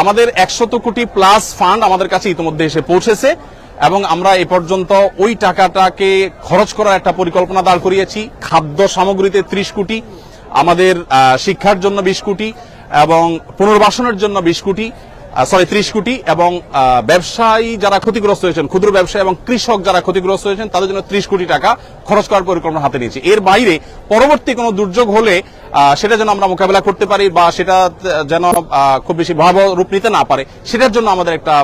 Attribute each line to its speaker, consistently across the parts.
Speaker 1: আমাদের একশত কোটি প্লাস ফান্ড আমাদের কাছে ইতিমধ্যে এসে পৌঁছেছে এবং আমরা এ পর্যন্ত ওই টাকাটাকে খরচ করার একটা পরিকল্পনা দাঁড় করিয়েছি। খাদ্য সামগ্রীতে ত্রিশ কোটি, আমাদের শিক্ষার জন্য বিশ কোটি এবং পুনর্বাসনের জন্য বিশ কোটি সরি ত্রিশ কোটি এবং ব্যবসায়ী যারা ক্ষতিগ্রস্ত হয়েছেন, ক্ষুদ্র ব্যবসায়ী এবং কৃষক যারা ক্ষতিগ্রস্ত হয়েছেন, তাদের জন্য ত্রিশ কোটি টাকা খরচ করার পরিকল্পনা হাতে নিয়েছি। এর বাইরে পরবর্তী কোনো দুর্যোগ হলে সেটা যেন আমরা মোকাবেলা করতে পারি বা সেটা যেন খুব বেশি ভয়াবহ রূপ নিতে না পারে। সেটার জন্য আমাদের একটা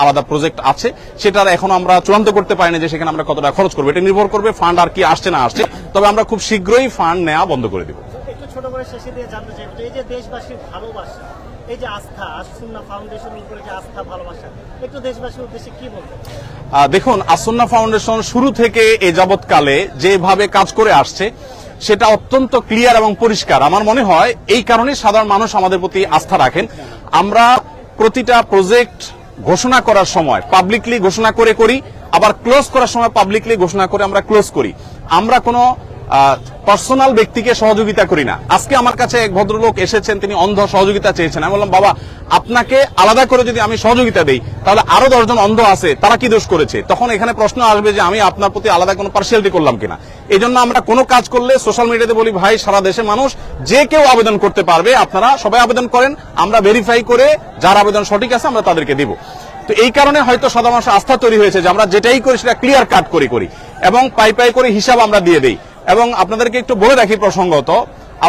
Speaker 1: আলাদা প্রজেক্ট আছে। সেটার এখন আমরা চূড়ান্ত করতে পারি না যে সেখানে আমরা কতটা খরচ করব। এটা নির্ভর করবে ফান্ড আর কি আসছে না আসছে। তবে আমরা খুব শীঘ্রই ফান্ড নেওয়া বন্ধ করে দিব।
Speaker 2: ছোট করে শেষে দিয়ে জানতে চাইব এই যে দেশবাসীর ভালোবাসা এই যে আস্থা আসুন্না ফাউন্ডেশনের উপরে যে আস্থা ভালোবাসা একটু দেশবাসীর উদ্দেশ্যে কি বলবেন?
Speaker 1: দেখুন আসন্না ফাউন্ডেশন শুরু থেকে এ যাবৎকালে যেভাবে কাজ করে আসছে সেটা অত্যন্ত ক্লিয়ার এবং পরিষ্কার। আমার মনে হয় এই কারণে সাধারণ মানুষ আমাদের প্রতি আস্থা রাখেন। আমরা প্রতিটা প্রজেক্ট ঘোষণা করার সময় পাবলিকলি ঘোষণা করে করি, আবার ক্লোজ করার সময় পাবলিকলি ঘোষণা করে আমরা ক্লোজ করি। আমরা কোনো পার্সোনাল ব্যক্তিকে সহযোগিতা করি না। আজকে আমার কাছে এক ভদ্রলোক এসেছেন, তিনি অন্ধ সহযোগিতা চেয়েছেন। আমি বললাম, বাবা, আপনাকে আলাদা করে যদি আমি সহযোগিতা দেই, তাহলে আরও দশজন অন্ধ আছে, তারা কি দোষ করেছে? তখন এখানে প্রশ্ন আসবে যে, আমি আপনার প্রতি আলাদা কোনো পার্সিয়ালিটি করলাম কিনা? এই জন্য আমরা কোনো কাজ করলে সোশ্যাল মিডিয়াতে বলি, ভাই, সারা দেশে মানুষ যে কেউ আবেদন করতে পারবে, আপনারা সবাই আবেদন করেন, আমরা ভেরিফাই করে যার আবেদন সঠিক আছে, আমরা তাদেরকে দিব। তো এই কারণে হয়তো সাধারণ আস্থা তৈরি হয়েছে যে, আমরা যেটাই করি, সেটা ক্লিয়ার কাট করে করি এবং পাই পাই করে হিসাব আমরা দিয়ে দেই। এবং আপনাদেরকে একটু বলে রাখি প্রসঙ্গত,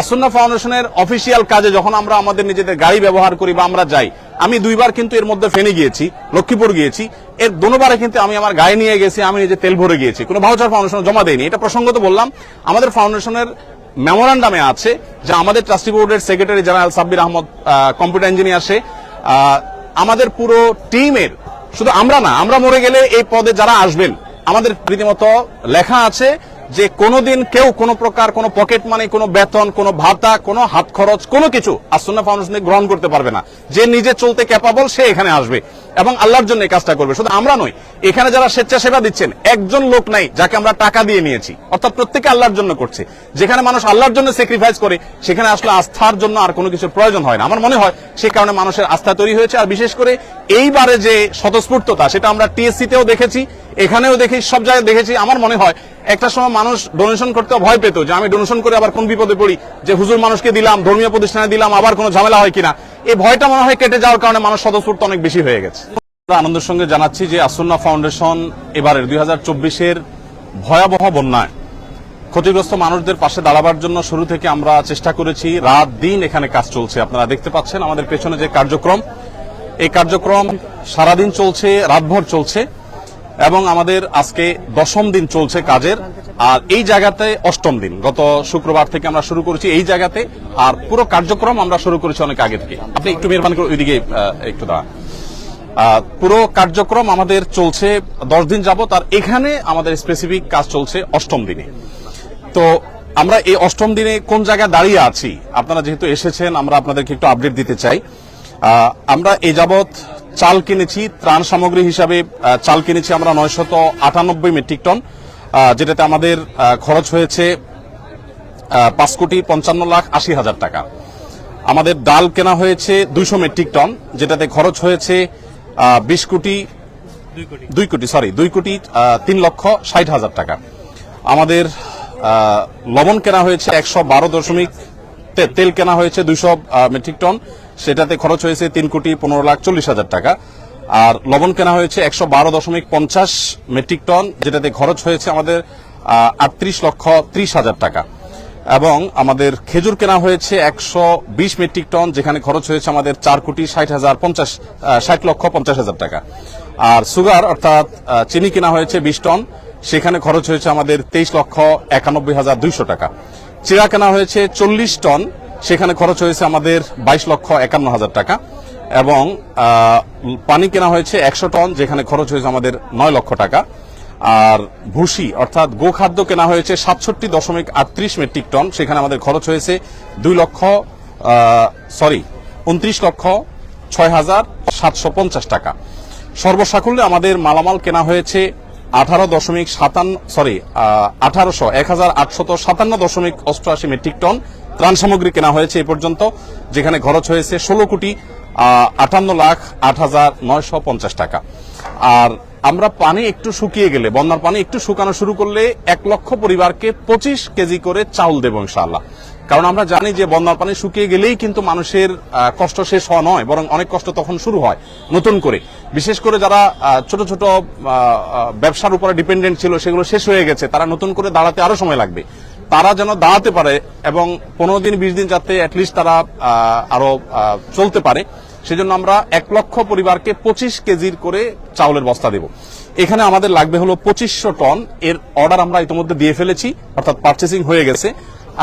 Speaker 1: আসন্না ফাউন্ডেশনের অফিসিয়াল কাজে যখন আমরা আমাদের নিজেদের গাড়ি ব্যবহার করি বা আমরা যাই, আমি দুইবার কিন্তু এর মধ্যে ফেনে গিয়েছি, লক্ষ্মীপুর গিয়েছি। এর দুবারে কিন্তু আমি আমার গায়ে নিয়ে গেছি, আমি নিজে তেল ভরে গিয়েছি। কোনো ভাউচার ফাউন্ডেশন জমা দেয়নি। এটা প্রসঙ্গত বললাম, আমাদের ফাউন্ডেশনের মেমোরান্ডামে আছে যে আমাদের ট্রাস্টি বোর্ডের secretary general Sabbir Ahmed computer engineer সে আমাদের পুরো টিমের, শুধু আমরা না, আমরা মরে গেলে এই পদে যারা আসবেন, আমাদের রীতিমতো লেখা আছে যে কোনোদিন কেউ কোনো প্রকার কোনো পকেট মানি, কোনো বেতন, কোনো ভাতা, কোনো হাত খরচ, কোনো কিছু আসন্না ফাউন্ডেশনে গ্রহণ করতে পারবে না। যে নিজে চলতে ক্যাপাবল সে এখানে আসবে। এবং আল্লাহর জন্য কাজটা করবে। শুধু আমরা নই, এখানে যারা স্বেচ্ছাসেবা দিচ্ছেন, একজন লোক নাই যাকে আমরা টাকা দিয়ে নিয়েছি, অর্থাৎ প্রত্যেকে আল্লাহর জন্য করছে। যেখানে মানুষ আল্লাহর জন্য স্যাক্রিফাইস করে, সেখানে আসলে আস্থার জন্য আর কোনো কিছুর প্রয়োজন হয় না। আমার মনে হয় সে কারণে মানুষের আস্থা তৈরি হয়েছে। আর বিশেষ করে এইবারে যে স্বতঃস্ফূর্ততা, সেটা আমরা টিএসসি তেও দেখেছি, এখানেও দেখি সব জায়গায় দেখেছি। আমার মনে হয় একটা সময় মানুষ ডোনেশন করতে ভয় পেত যে আমি ডোনেশন করে আবার কোন বিপদে পড়ি, যে হুজুর মানুষকে দিলাম, ধর্মীয় প্রতিষ্ঠানে দিলাম, আবার কোনো ঝামেলা হয় কিনা। এই ভয়টা মনে হয় কেটে যাওয়ার কারণে মানুষ স্বতঃস্ফূর্ত অনেক বেশি হয়ে গেছে। আনন্দের সঙ্গে জানাচ্ছি যে আসন্না ফাউন্ডেশন এবারের দুই হাজার চব্বিশের ভয়াবহ বন্যায় ক্ষতিগ্রস্ত মানুষদের পাশে দাঁড়াবার জন্য শুরু থেকে আমরা চেষ্টা করেছি। রাত দিন এখানে কাজ চলছে। আপনারা দেখতে পাচ্ছেন আমাদের পেছনে যে কার্যক্রম। এই কার্যক্রম সারাদিন চলছে, রাতভর চলছে এবং আমাদের আজকে দশম দিন চলছে কাজের। আর এই জায়গাতে অষ্টম দিন। গত শুক্রবার থেকে আমরা শুরু করেছি এই জায়গাতে, আর পুরো কার্যক্রম আমরা শুরু করেছি অনেক আগে থেকে। আপনি একটু মেহরবানি করে ওইদিকে একটু দাঁড়ান। পুরো কার্যক্রম আমাদের চলছে দশ দিন যাবত আর এখানে আমাদের স্পেসিফিক কাজ চলছে অষ্টম দিনে। তো আমরা এই অষ্টম দিনে কোন জায়গায় দাঁড়িয়ে আছি? আপনারা যেহেতু এসেছেন, আমরা আপনাদেরকে একটু আপডেট দিতে চাই। আমরা এ যাবৎ চাল কিনেছি, ত্রাণ সামগ্রী হিসাবে চাল কিনেছি আমরা নয়শত আটানব্বই মেট্রিক টন। যেটাতে আমাদের খরচ হয়েছে পাঁচ কোটি পঞ্চান্ন লাখ আশি হাজার টাকা। আমাদের ডাল কেনা হয়েছে দুইশো মেট্রিক টন, যেটাতে খরচ হয়েছে বিশ কোটি, দুই কোটি সরি দুই কোটি তিন লক্ষ ষাট হাজার টাকা। আমাদের লবণ কেনা হয়েছে একশো বারো দশমিক তেল কেনা হয়েছে দুইশো মেট্রিক টন, সেটাতে খরচ হয়েছে তিন কোটি পনেরো লাখ চল্লিশ হাজার টাকা। আর লবণ কেনা হয়েছে একশো বারো দশমিক পঞ্চাশ মেট্রিক টন, যেটাতে খরচ হয়েছে আমাদের আটত্রিশ লক্ষ ত্রিশ হাজার টাকা। এবং আমাদের খেজুর কেনা হয়েছে একশো বিশ মেট্রিক টন, যেখানে খরচ হয়েছে আমাদের চার কোটি ষাট হাজার পঞ্চাশ ষাট লক্ষ পঞ্চাশ হাজার টাকা। আর সুগার, অর্থাৎ চিনি কেনা হয়েছে বিশ টন, সেখানে খরচ হয়েছে আমাদের তেইশ লক্ষ একানব্বই হাজার দুইশো টাকা। চিড়া কেনা হয়েছে চল্লিশ টন, সেখানে খরচ হয়েছে আমাদের বাইশ লক্ষ একান্ন হাজার টাকা। এবং পানি কেনা হয়েছে একশো টন, যেখানে খরচ হয়েছে আমাদের নয় লক্ষ টাকা। আর ভুসি, অর্থাৎ গোখাদ্য কেনা হয়েছে সাতষট্টি দশমিক আটত্রিশ মেট্রিক টন, সেখানে আমাদের খরচ হয়েছে দুই লক্ষ সরি, উনত্রিশ লক্ষ ছয় হাজার সাতশো পঞ্চাশ টাকা। সর্বসাকুল্যে আমাদের মালামাল কেনা হয়েছে আঠারো দশমিক সাতান্ন, সরি আঠারোশো, এক হাজার আটশত সাতান্ন দশমিক অষ্টআশি মেট্রিক টন ত্রাণ সামগ্রী কেনা হয়েছে এ পর্যন্ত, যেখানে খরচ হয়েছে ষোলো কোটি আটান্ন লাখ আট হাজার নয়শো পঞ্চাশ টাকা। আর আমরা পানি একটু শুকিয়ে গেলে, বন্যার পানি একটু শুকানো শুরু করলে এক লক্ষ পরিবারকে পঁচিশ কেজি করে চাউল দেবো ইনশাআল্লাহ। কারণ আমরা জানি যে বন্যার পানি শুকিয়ে গেলেই কিন্তু মানুষের কষ্ট শেষ হওয়া নয়, বরং অনেক কষ্ট তখন শুরু হয় নতুন করে। বিশেষ করে যারা ছোট ছোট ব্যবসার উপরে ডিপেন্ডেন্ট ছিল, সেগুলো শেষ হয়ে গেছে, তারা নতুন করে দাঁড়াতে আরও সময় লাগবে। তারা যেন দাঁড়াতে পারে এবং পনেরো দিন, বিশ দিন যাতে অ্যাটলিস্ট তারা আরও চলতে পারে, সেজন্য আমরা এক লক্ষ পরিবারকে পঁচিশ কেজির করে চাউলের বস্তা দেব। এখানে আমাদের লাগবে হলো পঁচিশশো টন। এর অর্ডার আমরা ইতিমধ্যে দিয়ে ফেলেছি, অর্থাৎ পার্চেসিং হয়ে গেছে।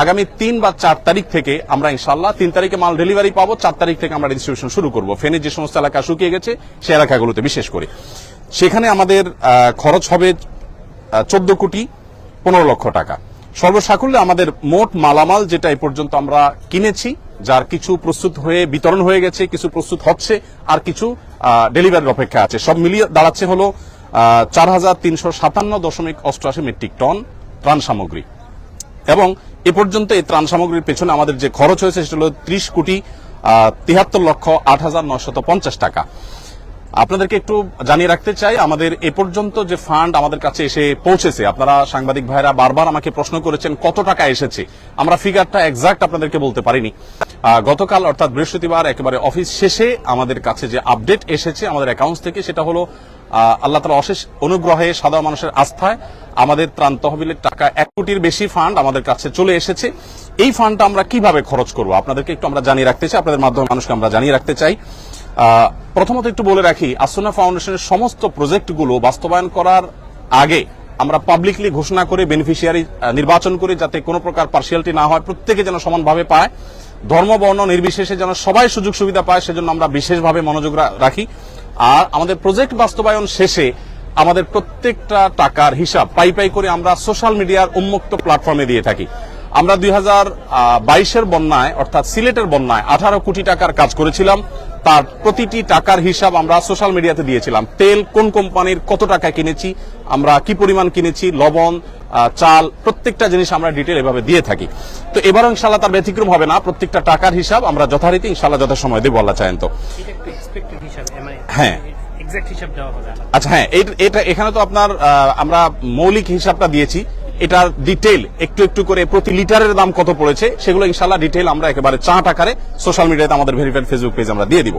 Speaker 1: আগামী তিন বা চার তারিখ থেকে আমরা ইনশাল্লাহ তিন তারিখে মাল ডেলিভারি পাবো, চার তারিখ থেকে আমরা ডিস্ট্রিবিউশন শুরু করব। ফেনের যে সমস্ত এলাকা শুকিয়ে গেছে, সে এলাকাগুলোতে বিশেষ করে। সেখানে আমাদের খরচ হবে চোদ্দ কোটি পনেরো লক্ষ টাকা। সর্বসাকুল্যে আমাদের মোট মালামাল যেটা এই পর্যন্ত আমরা কিনেছি, যার কিছু প্রস্তুত হয়ে বিতরণ হয়ে গেছে, কিছু প্রস্তুত হচ্ছে, আর কিছু ডেলিভারির অপেক্ষা আছে। সব মিলিয়ে দাঁড়াচ্ছে হলো চার হাজার তিনশো সাতান্ন দশমিক অষ্টআশি মেট্রিক টন ত্রাণ সামগ্রী। এবং এ পর্যন্ত এই ত্রাণ সামগ্রীর পেছনে আমাদের যে খরচ হয়েছে, সেটা হল ত্রিশ কোটি তিহাত্তর লক্ষ আট হাজার নশত পঞ্চাশ টাকা। আপনাদেরকে একটু জানিয়ে রাখতে চাই, আমাদের এ পর্যন্ত যে ফান্ড আমাদের কাছে এসে পৌঁছেছে, আপনারা সাংবাদিক ভাইরা বারবার আমাকে প্রশ্ন করেছেন, কত টাকা এসেছে? আমরা ফিগারটা এক্সাক্ট আপনাদেরকে বলতে পারিনি। গতকাল অর্থাৎ বৃহস্পতিবার একেবারে অফিস শেষে আমাদের কাছে যে আপডেট এসেছে আমাদের অ্যাকাউন্টস থেকে, সেটা হলো আল্লাহ তালা অশেষ অনুগ্রহে সাধারণ মানুষের আস্থায় আমাদের ত্রাণ তহবিলের টাকা এক কোটির বেশি ফান্ড আমাদের কাছে চলে এসেছে। এই ফান্ডটা আমরা কীভাবে খরচ করব? আপনাদেরকে একটু আমরা জানিয়ে রাখতে চাই, আপনাদের মাধ্যমে মানুষকে আমরা জানিয়ে রাখতে চাই। প্রথমত একটু বলে রাখি, আসুনা ফাউন্ডেশনের সমস্ত প্রজেক্টগুলো বাস্তবায়ন করার আগে আমরা পাবলিকলি ঘোষণা করে বেনিফিশিয়ারি নির্বাচন করি যাতে কোনো প্রকার পার্সিয়ালিটি না হয়, প্রত্যেকে যেন সমানভাবে পায়। ধর্ম, বর্ণ নির্বিশেষে যেন সবাই সুযোগ সুবিধা পায়, সেজন্য আমরা বিশেষভাবে মনোযোগ রাখি। আর আমাদের প্রজেক্ট বাস্তবায়ন শেষে আমাদের প্রত্যেকটা টাকার হিসাব পাই পাই করে আমরা সোশ্যাল মিডিয়ার উন্মুক্ত প্ল্যাটফর্মে দিয়ে থাকি। আমরা দুই হাজার বাইশের বন্যায়, অর্থাৎ সিলেটের বন্যায় আঠারো কোটি টাকার কাজ করেছিলাম। তার প্রতিটি টাকার হিসাব আমরা সোশ্যাল মিডিয়াতে দিয়েছিলাম। তেল কোন কোম্পানির কত টাকা কিনেছি আমরা কি পরিমাণ কিনেছি লবণ চাল প্রত্যেকটা জিনিস আমরা ডিটেল এভাবে দিয়ে থাকি। তো এবারও ইনশাল্লাহ তার ব্যতিক্রম হবে না প্রত্যেকটা টাকার হিসাব আমরা যথারীতি ইনশাল্লাহ যথাসময় দেবো আল্লাহ চায়েন তো। হ্যাঁ। আচ্ছা হ্যাঁ এটা এখানে তো আপনার আমরা মৌলিক হিসাবটা দিয়েছি। এটার ডিটেল একটু একটু করে প্রতি লিটারের দাম কত পড়েছে, সেগুলো ইনশাল্লাহ ডিটেল আমরা একেবারে চাট আকারে সোশ্যাল মিডিয়াতে আমাদের ভেরিফাইড ফেসবুক পেজ আমরা দিয়ে দিব।